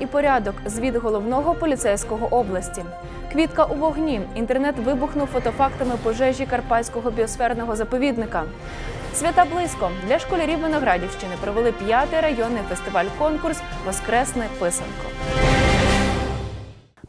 І порядок. Звіт головного поліцейського області. Квітка у вогні. Інтернет вибухнув фотофактами пожежі Карпатського біосферного заповідника. Свята близько для школярів Виноградівщини провели п'ятий районний фестиваль-конкурс Воскресне писанко.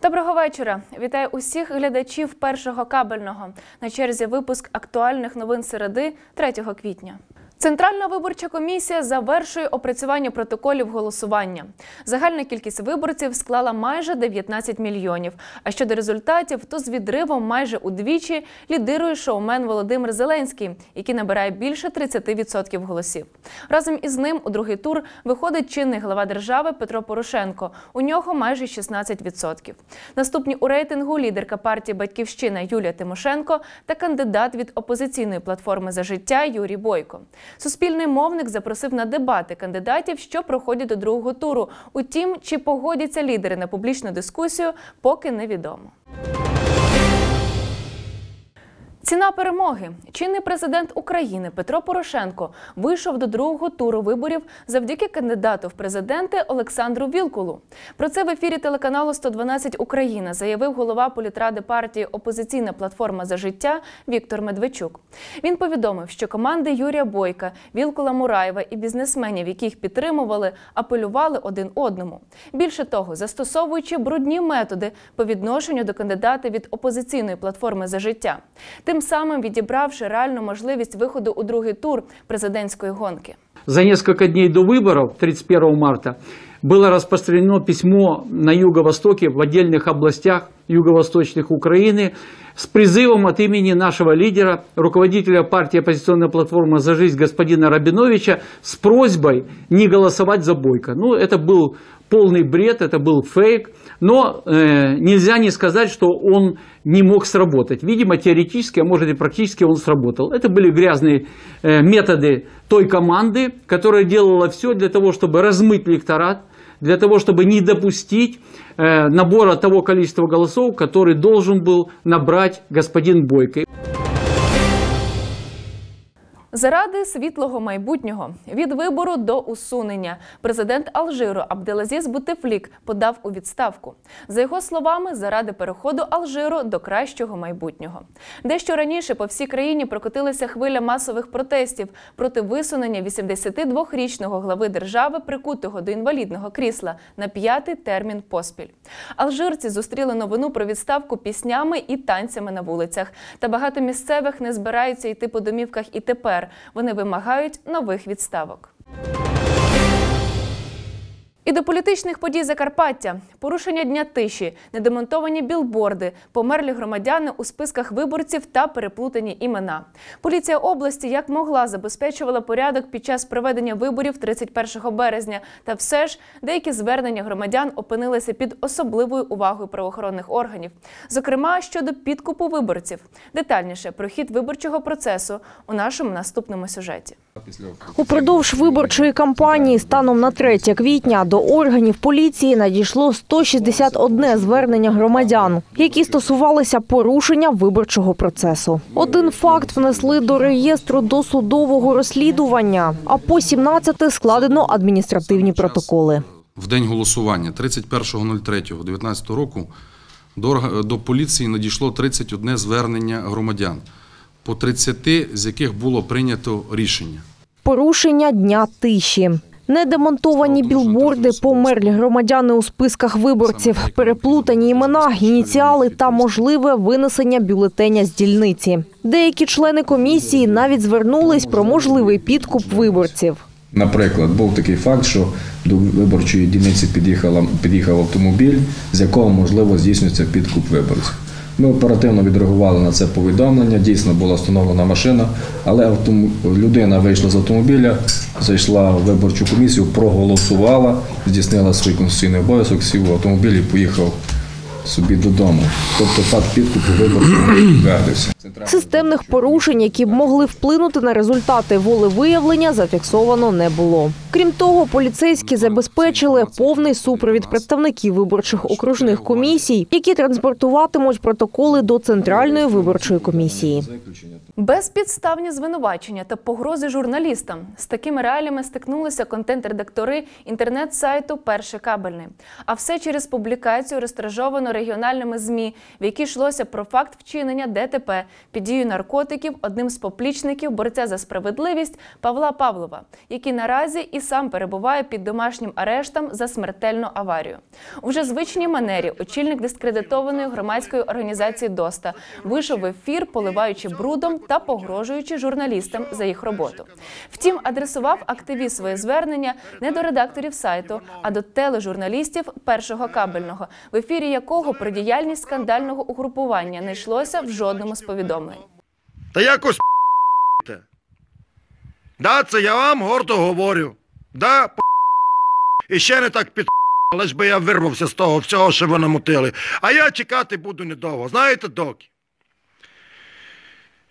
Доброго вечора. Вітаю усіх глядачів першого кабельного. На черзі випуск актуальних новин середи 3 квітня. Центральна виборча комісія завершує опрацювання протоколів голосування. Загальна кількість виборців склала майже 19 мільйонів. А щодо результатів, то з відривом майже удвічі лідирує шоумен Володимир Зеленський, який набирає більше 30% голосів. Разом із ним у другий тур виходить чинний глава держави Петро Порошенко. У нього майже 16%. Наступні у рейтингу лідерка партії Батьківщина Юлія Тимошенко та кандидат від опозиційної платформи за життя Юрій Бойко. Суспільний мовник запросив на дебати кандидатів, що проходять до другого туру. Утім, чи погодяться лідери на публічну дискусію, поки невідомо. Ціна перемоги. Чинний президент України Петро Порошенко вийшов до другого туру виборів завдяки кандидату в президенти Олександру Вілкулу. Про це в ефірі телеканалу «112 Україна заявив голова політради партії Опозиційна платформа за життя Віктор Медведчук. Він повідомив, що команди Юрія Бойка, Вілкула Мураєва і бізнесменів, яких підтримували, апелювали один одному. Більше того, застосовуючи брудні методи по відношенню до кандидата від опозиційної платформи за життя. Тим самим відібравши реальну можливість виходу у другий тур президентської гонки. За несколько дней до выборов, 31 марта, было распространено письмо на юго-востоке, в отдельных областях юго-восточных Украины, с призывом от имени нашего лидера, руководителя партии оппозиционная платформа «За жизнь» господина Рабиновича, с просьбой не голосовать за Бойко. Ну, это был полный бред, это был фейк, Но э, нельзя не сказать, что он не мог сработать. Видимо, теоретически, а может и практически он сработал. Это были грязные э, методы той команды, которая делала все для того, чтобы размыть электорат, для того, чтобы не допустить э, набора того количества голосов, который должен был набрать господин Бойко. Заради світлого майбутнього від вибору до усунення президент Алжиру Абделазіз Бутефлік подав у відставку. За його словами, заради переходу Алжиру до кращого майбутнього. Дещо раніше по всій країні прокотилася хвиля масових протестів проти висунення 82-річного глави держави, прикутого до інвалідного крісла на п'ятий термін поспіль. Алжирці зустріли новину про відставку піснями і танцями на вулицях. Та багато місцевих не збираються йти по домівках і тепер. Вони вимагають нових відставок. І до політичних подій Закарпаття, порушення дня тиші, недемонтовані білборди, померлі громадяни у списках виборців та переплутані імена. Поліція області як могла забезпечувала порядок під час проведення виборів 31 березня. Та все ж деякі звернення громадян опинилися під особливою увагою правоохоронних органів, зокрема щодо підкупу виборців. Детальніше про хід виборчого процесу у нашому наступному сюжеті. Упродовж виборчої кампанії станом на 3 квітня до органів поліції надійшло 161 звернення громадян, які стосувалися порушення виборчого процесу. Один факт внесли до реєстру досудового розслідування, а по 17 складено адміністративні протоколи. В день голосування 31.03.2019 року до, до поліції надійшло 31 звернення громадян, по 30 з яких було прийнято рішення. Порушення дня тиші. Недемонтовані білборди, померлі громадяни у списках виборців, переплутані імена, ініціали та можливе винесення бюлетеня з дільниці. Деякі члени комісії навіть звернулись про можливий підкуп виборців. Наприклад, був такий факт, що до виборчої дільниці під'їхав автомобіль, з якого можливо здійснюється підкуп виборців. Ми оперативно відреагували на це повідомлення. Дійсно була встановлена машина, але людина вийшла з автомобіля, зайшла в виборчу комісію, проголосувала, здійснила свій конституційний обов'язок, сів в автомобіль і поїхав собі додому. Тобто факт підкупу виборців не підтвердився. Системних порушень, які б могли вплинути на результати волевиявлення, зафіксовано не було. Крім того, поліцейські забезпечили повний супровід представників виборчих окружних комісій, які транспортуватимуть протоколи до центральної виборчої комісії. Безпідставні звинувачення та погрози журналістам з такими реаліями стикнулися контент-редактори інтернет-сайту Перший кабельний. А все через публікацію, розтражовану регіональними змі, в якій йшлося про факт вчинення ДТП під дією наркотиків одним з поплічників борця за справедливість Павла Павлова, який наразі і сам перебуває під домашнім арештом за смертельну аварію. У вже звичній манері очільник дискредитованої громадської організації ДОСТА вийшов в ефір, поливаючи брудом та погрожуючи журналістам за їх роботу. Втім, адресував активіст своє звернення не до редакторів сайту, а до тележурналістів першого кабельного, в ефірі якого про діяльність скандального угрупування не йшлося в жодному з повідомлень. Та якось. Да, це я вам гордо говорю. Да. І ще не так під але ж би я вирвався з того всього, що ви намутили. А я чекати буду недовго. Знаєте, доки?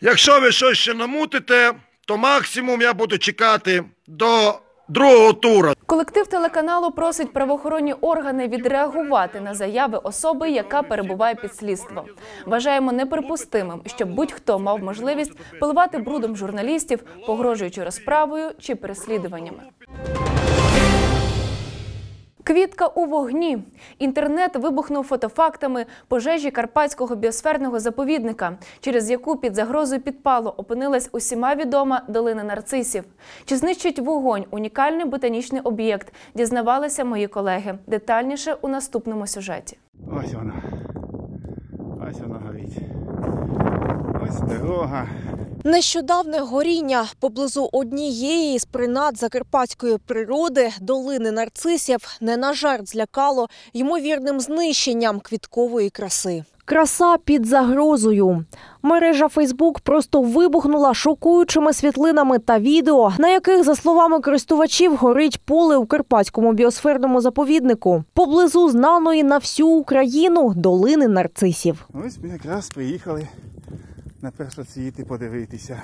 Якщо ви щось ще намутите, то максимум я буду чекати до другого тура. Колектив телеканалу просить правоохоронні органи відреагувати на заяви особи, яка перебуває під слідством. Вважаємо неприпустимим, щоб будь-хто мав можливість поливати брудом журналістів, погрожуючи розправою чи переслідуваннями. Квітка у вогні. Інтернет вибухнув фотофактами пожежі карпатського біосферного заповідника, через яку під загрозою підпалу опинилась усіма відома долина нарцисів. Чи знищить вогонь унікальний ботанічний об'єкт? Дізнавалися мої колеги. Детальніше у наступному сюжеті. Ось вона. Ось вона горить. Ось дорога. Нещодавне горіння поблизу однієї з принад закарпатської природи долини нарцисів не на жарт злякало ймовірним знищенням квіткової краси. Краса під загрозою. Мережа Фейсбук просто вибухнула шокуючими світлинами та відео, на яких, за словами користувачів, горить поле у карпатському біосферному заповіднику, поблизу знаної на всю Україну долини нарцисів. Ось ми якраз приїхали на першоцвіти подивитися.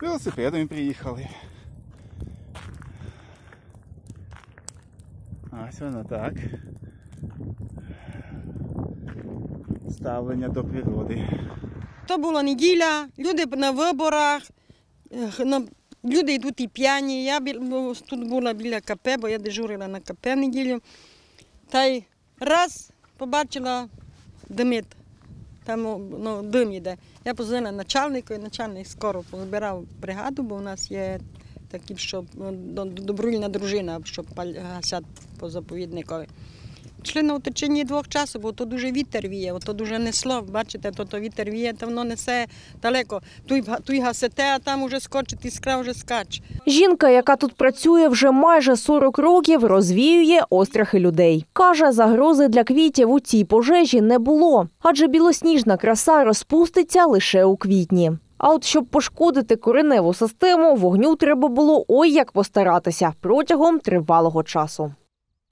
Велосипедами приїхали. Ось воно так. Ставлення до природи. То була неділя, люди на виборах, люди йдуть і п'яні. Я тут була біля КП, бо я дежурила на КП неділю. Та й раз побачила димит, там ну, дим йде. Я позвонила начальнику, і начальник скоро позбирав бригаду, бо у нас є такі, що ну, добровільна дружина, що паль- гасять по заповідникові. Йшли на утеченні двох часу, бо то дуже вітер віє, то дуже несло. Бачите, то, то вітер віє, то воно несе далеко. Туй, туй гасете, а там уже скочить, іскра вже скаче. Жінка, яка тут працює вже майже 40 років, розвіює острахи людей. Каже, загрози для квітів у цій пожежі не було, адже білосніжна краса розпуститься лише у квітні. А от щоб пошкодити кореневу систему, вогню треба було ой як постаратися протягом тривалого часу.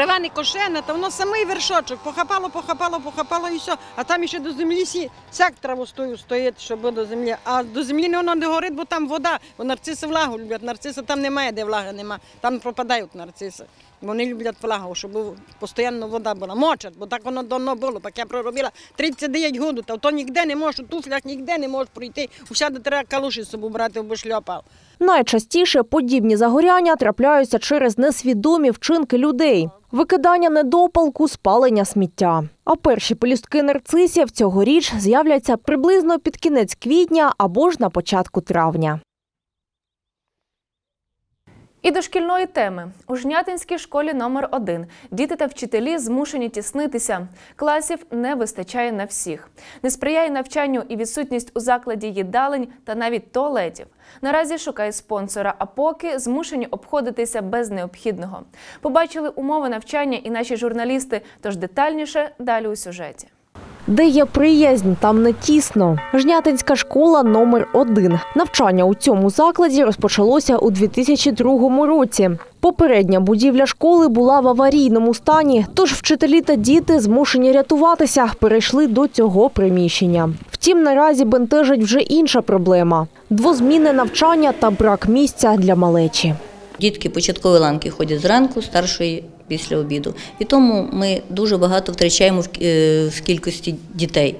Трава не кошена, то воно самий вершочок. Похапало, похапало, похапало і все. А там ще до землі сі, сяк травостою стоїть, щоб до землі. А до землі воно не горить, бо там вода. Бо нарциси влагу люблять. Нарциси там немає, де влаги нема. Там пропадають нарциси. Вони люблять влагу, щоб постійно вода була. Мочать, бо так воно давно було. Так я проробила 39 годин, та то ніде не можеш, у туфлях ніде не можеш пройти. Усяде треба калуші з собою брати, бо шльопав. Найчастіше подібні загоряння трапляються через несвідомі вчинки людей. Викидання недопалку, спалення сміття. А перші пелюстки нарцисів цьогоріч з'являться приблизно під кінець квітня або ж на початку травня. І до шкільної теми у Жнятинській школі номер 1 діти та вчителі змушені тіснитися. Класів не вистачає на всіх. Не сприяє навчанню і відсутність у закладі їдалень та навіть туалетів. Наразі шукають спонсора, а поки змушені обходитися без необхідного. Побачили умови навчання і наші журналісти. Тож детальніше далі у сюжеті. Де є приязнь, там не тісно. Жнятинська школа номер 1 Навчання у цьому закладі розпочалося у 2002 році. Попередня будівля школи була в аварійному стані, тож вчителі та діти змушені рятуватися, перейшли до цього приміщення. Втім, наразі бентежить вже інша проблема: двозмінне навчання та брак місця для малечі. Дітки початкової ланки ходять зранку, старшої після обіду. І тому ми дуже багато втрачаємо е, в кількості дітей.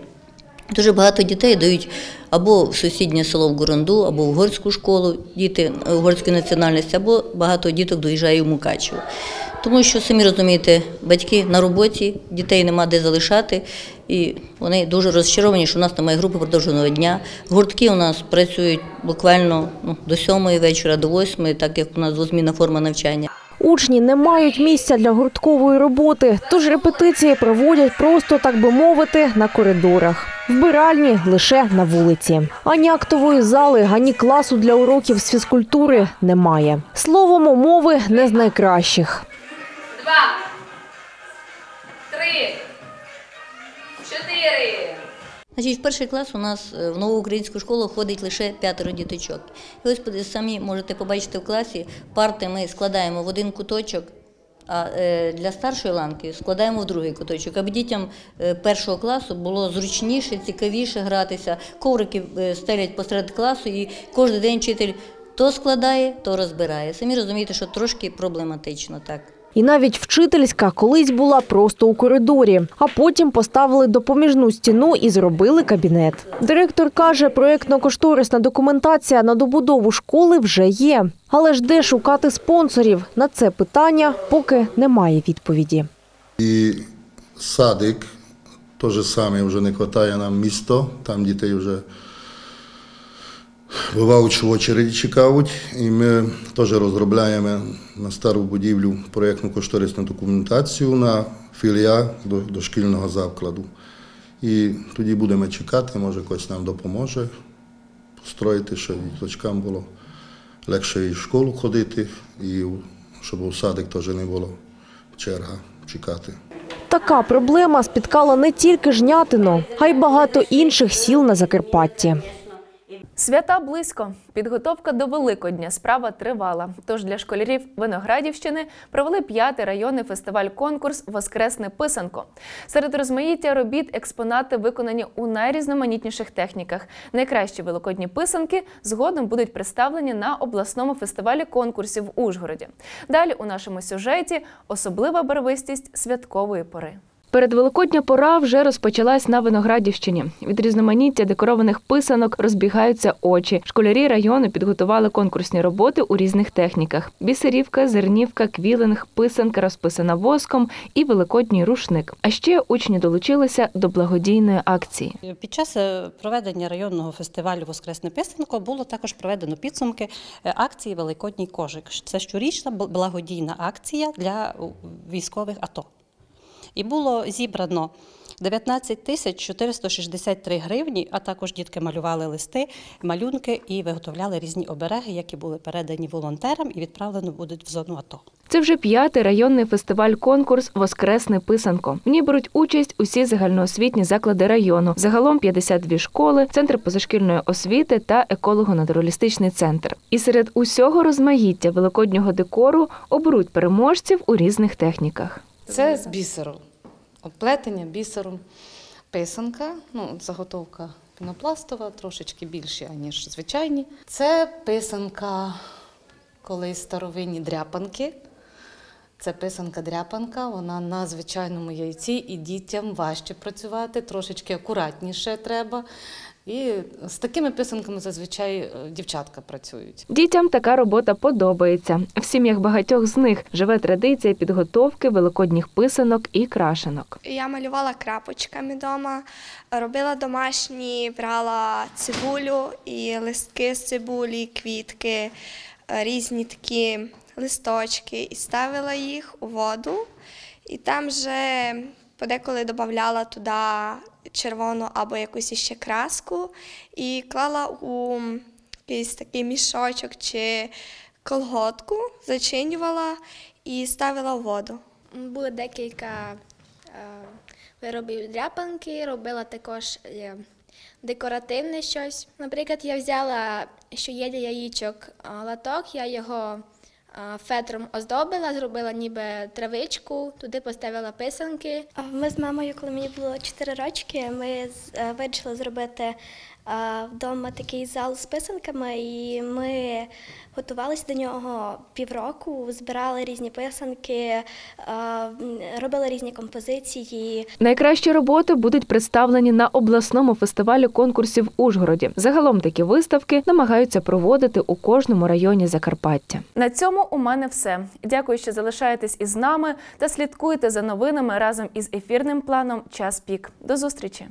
Дуже багато дітей дають або в сусіднє село в Горонду, або в горську школу, діти е, угорської національності, або багато діток доїжджає в Мукачево. Тому що, самі розумієте, батьки на роботі, дітей нема де залишати, і вони дуже розчаровані, що у нас немає групи продовженого дня. Гуртки у нас працюють буквально ну, до сьомої вечора, до восьмої, так як у нас двозмінна форма навчання. Учні не мають місця для гурткової роботи, тож репетиції проводять просто, так би мовити, на коридорах. Вбиральні лише на вулиці. Ані актової зали, ані класу для уроків з фізкультури немає. Словом, умови не з найкращих. Два. Три. Чотири. Значить, в перший клас у нас е, в нову українську школу ходить лише п'ятеро діточок. І ось самі можете побачити в класі, парти ми складаємо в один куточок, а е, для старшої ланки складаємо в другий куточок, аби дітям е, першого класу було зручніше, цікавіше гратися. Коврики стелять посеред класу, і кожен день вчитель то складає, то розбирає. Самі розумієте, що трошки проблематично так. І навіть вчительська колись була просто у коридорі, а потім поставили допоміжну стіну і зробили кабінет. Директор каже, проєктно-кошторисна документація на добудову школи вже є. Але ж де шукати спонсорів? На це питання поки немає відповіді. І садик, то же саме, вже не вистачає нам місто, там дітей вже що в очереді чекають. І ми теж розробляємо на стару будівлю проєктну кошторисну документацію на філія до, дошкільного закладу. І тоді будемо чекати, може хтось нам допоможе построїти, щоб діточкам було легше і в школу ходити, і щоб у садик теж не було черга чекати. Така проблема спіткала не тільки Жнятину, а й багато інших сіл на Закарпатті. Свята близько. Підготовка до Великодня справа тривала. Тож для школярів Виноградівщини провели п'ятий районний фестиваль-конкурс Воскресне писанко. Серед розмаїття робіт експонати виконані у найрізноманітніших техніках. Найкращі великодні писанки згодом будуть представлені на обласному фестивалі конкурсів в Ужгороді. Далі у нашому сюжеті особлива барвистість святкової пори. Передвеликодня пора вже розпочалась на Виноградівщині. Від різноманіття декорованих писанок розбігаються очі. Школярі району підготували конкурсні роботи у різних техніках: бісерівка, зернівка, квілинг, писанка розписана воском і великодній рушник. А ще учні долучилися до благодійної акції. Під час е, проведення районного фестивалю Воскресне писанко було також проведено підсумки е, акції Великодній кожик. Це щорічна благодійна акція для військових АТО. І було зібрано 19 тисяч 463 гривні, а також дітки малювали листи, малюнки і виготовляли різні обереги, які були передані волонтерам і відправлено будуть в зону АТО. Це вже п'ятий районний фестиваль-конкурс Воскресне писанко. В ній беруть участь усі загальноосвітні заклади району. Загалом 52 школи, центр позашкільної освіти та еколого-натуралістичний центр. І серед усього розмаїття великоднього декору оберуть переможців у різних техніках. Це з бісеру. Оплетення бісером. Писанка, ну, заготовка пінопластова, трошечки більші, ніж звичайні. Це писанка колись старовинні дряпанки. Це писанка-дряпанка, вона на звичайному яйці, і дітям важче працювати, трошечки акуратніше треба. І з такими писанками зазвичай е, дівчатка працюють. Дітям така робота подобається. В сім'ях багатьох з них живе традиція підготовки великодніх писанок і крашенок. Я малювала крапочками вдома, робила домашні, брала цибулю і листки з цибулі, квітки, е, різні такі листочки, і ставила їх у воду. І там вже подеколи додавала туди червону або якусь іще краску, і клала у якийсь такий мішочок чи колготку, зачинювала і ставила в воду. Було декілька е, виробів дряпанки, робила також е, декоративне щось. Наприклад, я взяла, що є для яєчок е, латок, я його фетром оздобила, зробила ніби травичку, туди поставила писанки. Ми з мамою, коли мені було 4 рочки, ми е, вирішили зробити вдома такий зал з писанками, і ми готувалися до нього півроку, збирали різні писанки, робили різні композиції. Найкращі роботи будуть представлені на обласному фестивалі конкурсів в Ужгороді. Загалом такі виставки намагаються проводити у кожному районі Закарпаття. На цьому у мене все. Дякую, що залишаєтесь із нами та слідкуєте за новинами разом із ефірним планом Час пік. До зустрічі.